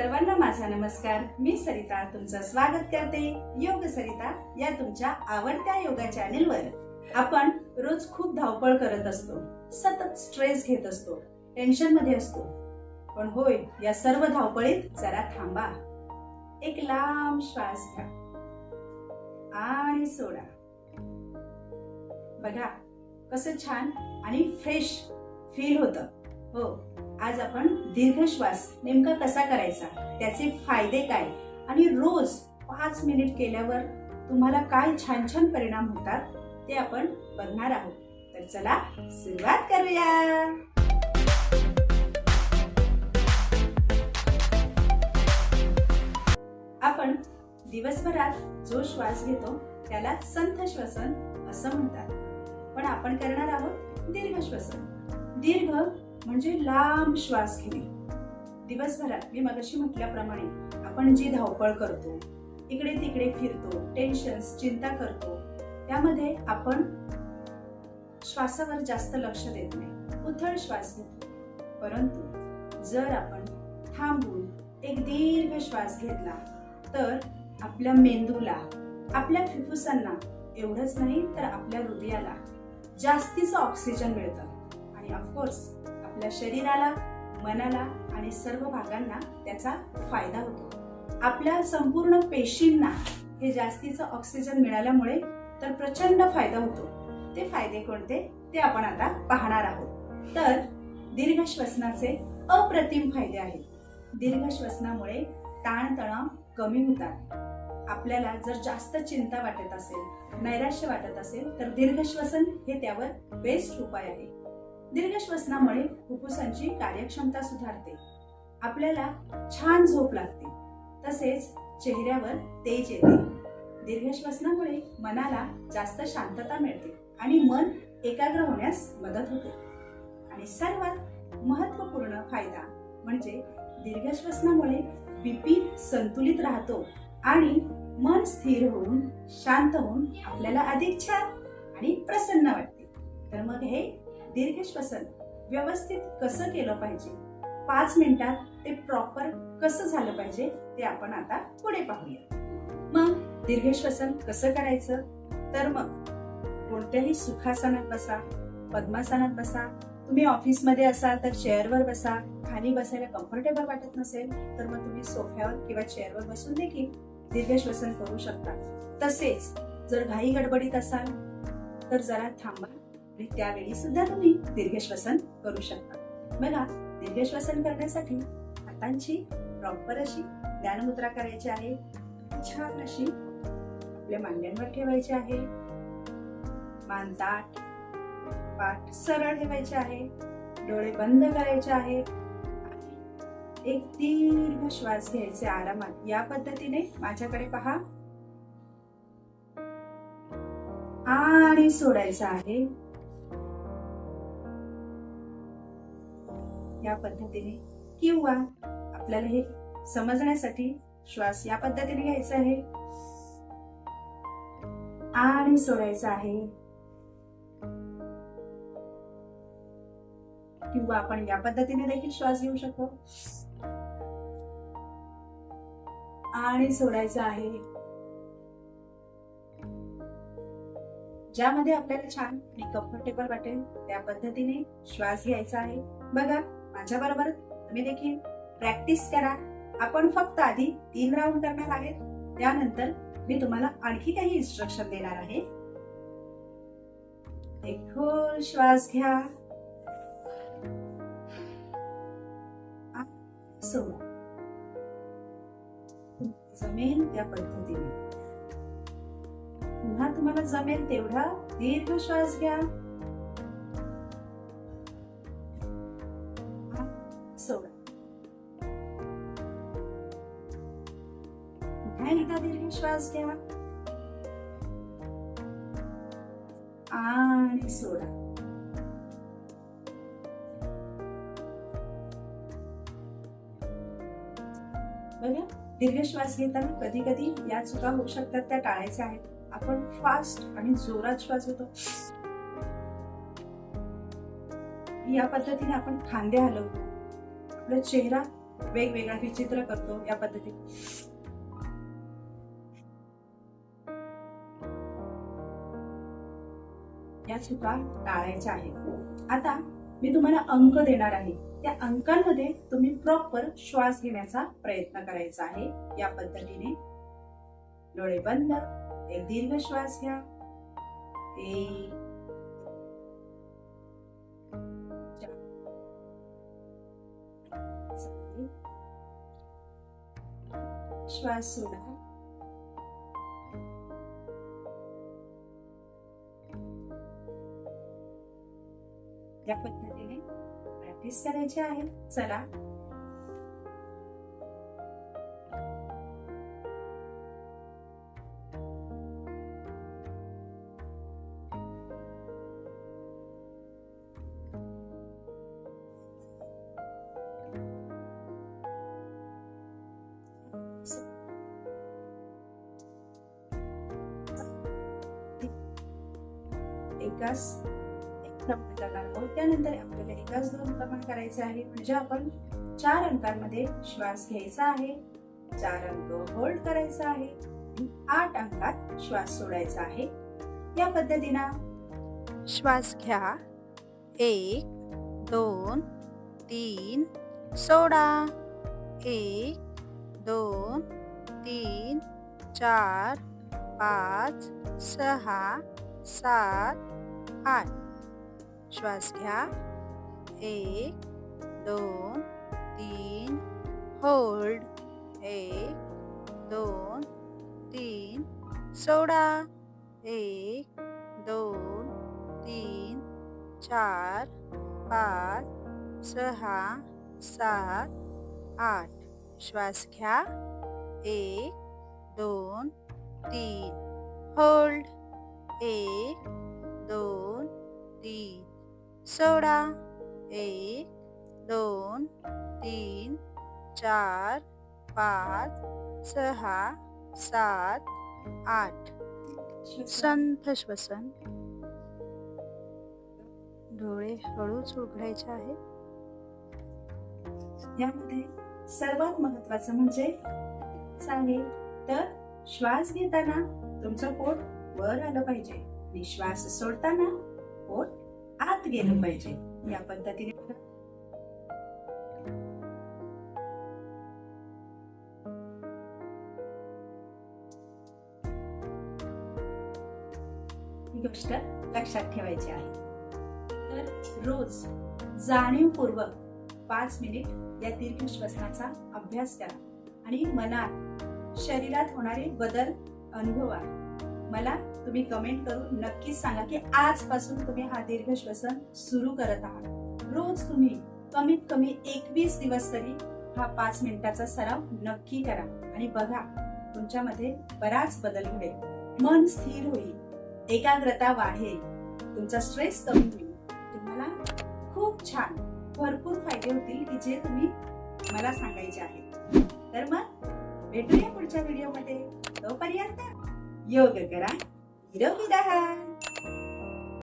सर्वांना माझा नमस्कार. मी सरिता तुमचं स्वागत करते. योग सरिता या तुमच्या आवडत्या योगा चॅनेलवर आपण रोज खूप धावपळ करत असतो. सतत स्ट्रेस घेत असतो. टेन्शनमध्ये असतो. पण होय या सर्व धावपळीत जरा थांबा. एक लांब श्वास घ्या. आणि सोडा. बघा कसं छान आणि फ्रेश फील होतं. हो. आज आपण दीर्घ श्वास नेमका कसा करायचा? त्याचे फायदे काय? आणि रोज पाच मिनिट केल्यावर तुम्हाला काय छान छान परिणाम होतात ते आपण बघणार आहोत. तर चला सुरुवात करूया. आपण दिवसभरात जो श्वास घेतो त्याला संथ श्वसन असं म्हणतात. पण आपण करणार आहोत दीर्घ श्वसन. दीर्घ म्हणजे लांब श्वास घेणे. दिवसभरात मी मगाशी म्हटल्याप्रमाणे आपण जी धावपळ करतो इकडे तिकडे फिरतो टेन्शन चिंता करतो त्यामध्ये आपण श्वासावर जास्त लक्ष देत नाही उथळ श्वास घेतो. परंतु जर आपण थांबून एक दीर्घ श्वास घेतला तर आपल्या मेंदूला आपल्या फुफ्फुसांना एवढंच नाही तर आपल्या हृदयाला जास्तीचं ऑक्सिजन मिळतं. आणि ऑफकोर्स आपल्या शरीराला मनाला आणि सर्व भागांना त्याचा फायदा होतो. आपल्या संपूर्ण पेशींना हे जास्तीचं ऑक्सिजन मिळाल्यामुळे तर प्रचंड फायदा होतो. ते फायदे कोणते? ते आपण आता पाहणार आहोत. तर दीर्घ श्वसनाचे अप्रतिम फायदे आहेत. दीर्घ श्वसनामुळे ताणतणाव कमी होतात. आपल्याला जर जास्त चिंता वाटत असेल नैराश्य वाटत असेल तर दीर्घ श्वसन हे त्यावर बेस्ट उपाय आहे. दीर्घ श्वसनामुळे फुफ्फुसांची कार्यक्षमता सुधारते. आपल्याला छान झोप लागते. तसेच चेहऱ्यावर तेज येते. दीर्घ श्वसनामुळे मनाला जास्त शांतता मिळते आणि मन एकाग्र होण्यास मदत होते. आणि सर्वात महत्त्वपूर्ण फायदा म्हणजे दीर्घ श्वसनामुळे बीपी संतुलित राहतो आणि मन स्थिर होऊन शांत होऊन आपल्याला अधिक छान आणि प्रसन्न वाटते. तर मग हे दीर्घ श्वसन व्यवस्थित कसं केलं पाहिजे? पाच मिनिटात ते प्रॉपर कसं झालं पाहिजे? ते आपण आता पुढे पाहूया. मग दीर्घ श्वसन कसं करायचं? तर मग कोणत्याही सुखासनात बसा पद्मासनात बसा. तुम्ही ऑफिसमध्ये असाल तर चेअरवर बसा. खाली बसायला कम्फर्टेबल वाटत नसेल तर मग तुम्ही सोफ्यावर किंवा चेअरवर बसून देखील दीर्घ श्वसन करू शकता. तसेच जर घाई गडबडीत असाल तर जरा थांबा. आणि त्यावेळी सुद्धा तुम्ही दीर्घ श्वसन करू शकता. बघा दीर्घ श्वसन करण्यासाठी हातांची प्रॉपर अशी ज्ञानमुद्रा करायची आहे. छान अशी आपल्या मांड्यांवर ठेवायची आहे. मान ताट पाठ सरळ ठेवायचे आहे. डोळे बंद करायचे आहे. एक दीर्घ श्वास घ्यायचे आरामात. या पद्धतीने माझ्याकडे पहा. आणि सोडायचा आहे. या पद्धतीने किंवा आपल्याला हे समजण्यासाठी श्वास या पद्धतीने घ्यायचा आहे. आणि सोडायचा आहे. किंवा आपण या पद्धतीने देखील श्वास घेऊ शकतो. आणि सोडायचा आहे. ज्यामध्ये आपल्याला छान आणि कम्फर्टेबल वाटेल त्या पद्धतीने श्वास घ्यायचा आहे. बघा माझ्या बरोबर तुम्ही देखील प्रॅक्टिस करा. आपण फक्त आधी तीन राऊंड करणार आहेत. त्यानंतर मी तुम्हाला आणखी काही इन्स्ट्रक्शन देणार आहे. एक खोल श्वास घ्या. सोडा. जमेल त्या पद्धतीने. पुन्हा तुम्हाला जमेल तेवढा दीर्घ श्वास घ्या. श्वास घ्या आणि सोडा बघा दीर्घ श्वास घेताना कधी कधी या चुका होऊ शकतात त्या टाळायच्या आहेत. आपण फास्ट आणि जोरात श्वास घेतो. या पद्धतीने आपण खांदे हलवतो. आपला चेहरा वेगवेगळा विचित्र करतो या पद्धतीने. या चुका टाळायच्या आहेत आता मी तुम्हाला अंक देणार आहे. त्या अंकांमध्ये तुम्ही प्रॉपर श्वास घेण्याचा प्रयत्न करायचा आहे. या पद्धतीने डोळे बंद. एक दीर्घ श्वास घ्या. एक. श्वास सोडा. या पद्धतीने प्रॅक्टिस करायची आहे. चला. एकाच क्रमांक करणार त्यानंतर आपल्याला एकाच दोन क्रमांक करायचे आहे. म्हणजे आपण चार अंकांमध्ये श्वास घ्यायचा आहे. चार अंक होल्ड करायचा आहे. आणि आठ अंकात श्वास सोडायचा आहे. या पद्धतीनं श्वास घ्या. एक दोन तीन सोडा. एक दोन तीन चार पाच सहा सात आठ. श्वास घ्या. एक दोन तीन होल्ड एक दोन तीन सोडा. एक दोन तीन चार पाच सहा सात आठ. श्वास घ्या. एक दोन तीन होल्ड एक दोन तीन सोळा एक दोन तीन चार पाच सहा सात आठ. संथ श्वसन. डोळे हळूच उघडायचे आहेत. यामध्ये सर्वात महत्वाचं म्हणजे आहे तर श्वास घेताना तुमचं पोट वर आलं पाहिजे. आणि श्वास सोडताना पोट आत गेलं पाहिजे. या पद्धतीने. गोष्ट लक्षात ठेवायची आहे. तर रोज जाणीवपूर्वक पाच मिनिट या दीर्घ श्वसनाचा अभ्यास करा आणि मनात शरीरात होणारे बदल अनुभवा. मला तुम्ही कमेंट करून नक्कीच सांगा की आजपासून तुम्ही हा दीर्घ श्वसन सुरू करत आहात. रोज तुम्ही कमीत कमी एकवीस दिवस तरी हा पाच मिनिटाचा सराव नक्की करा आणि बघा तुमच्यामध्ये बराच बदल घडेल. मन स्थिर होईल एकाग्रता वाढेल तुमचा स्ट्रेस कमी होईल. तुम्हाला खूप छान भरपूर फायदे होतील की जे तुम्ही मला सांगायचे आहेत. तर मग भेटूया पुढच्या व्हिडिओमध्ये तोपर्यंत योग करा. Hidup Idahan.